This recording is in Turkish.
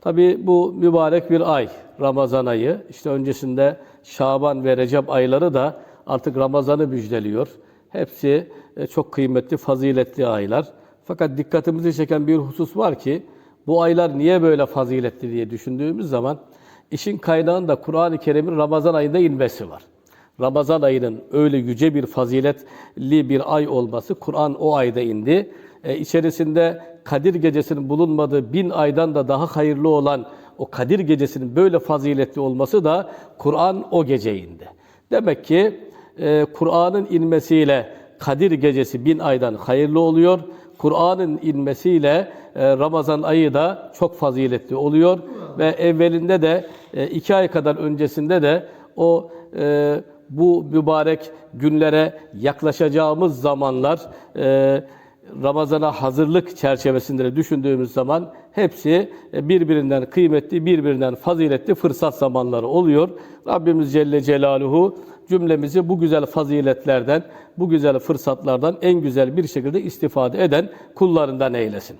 Tabi bu mübarek bir ay, Ramazan ayı. İşte öncesinde Şaban ve Recep ayları da artık Ramazan'ı müjdeliyor. Hepsi e, çok kıymetli, faziletli aylar. Fakat dikkatimizi çeken bir husus var ki, bu aylar niye böyle faziletli diye düşündüğümüz zaman, işin kaynağında Kur'an-ı Kerim'in Ramazan ayında inmesi var. Ramazan ayının öyle yüce bir faziletli bir ay olması, Kur'an o ayda indi. E, içerisinde Kadir gecesinin bulunmadığı bin aydan da daha hayırlı olan o Kadir gecesinin böyle faziletli olması da Kur'an o gece indi. Demek ki e, Kur'an'ın inmesiyle Kadir gecesi bin aydan hayırlı oluyor. Kur'an'ın inmesiyle e, Ramazan ayı da çok faziletli oluyor. Ve evvelinde de e, iki ay kadar öncesinde de o bu mübarek günlere yaklaşacağımız zamanlar e, Ramazan'a hazırlık çerçevesinde de düşündüğümüz zaman hepsi e, birbirinden kıymetli, birbirinden faziletli fırsat zamanları oluyor. Rabbimiz Celle Celaluhu cümlemizi bu güzel faziletlerden, bu güzel fırsatlardan en güzel bir şekilde istifade eden kullarından eylesin.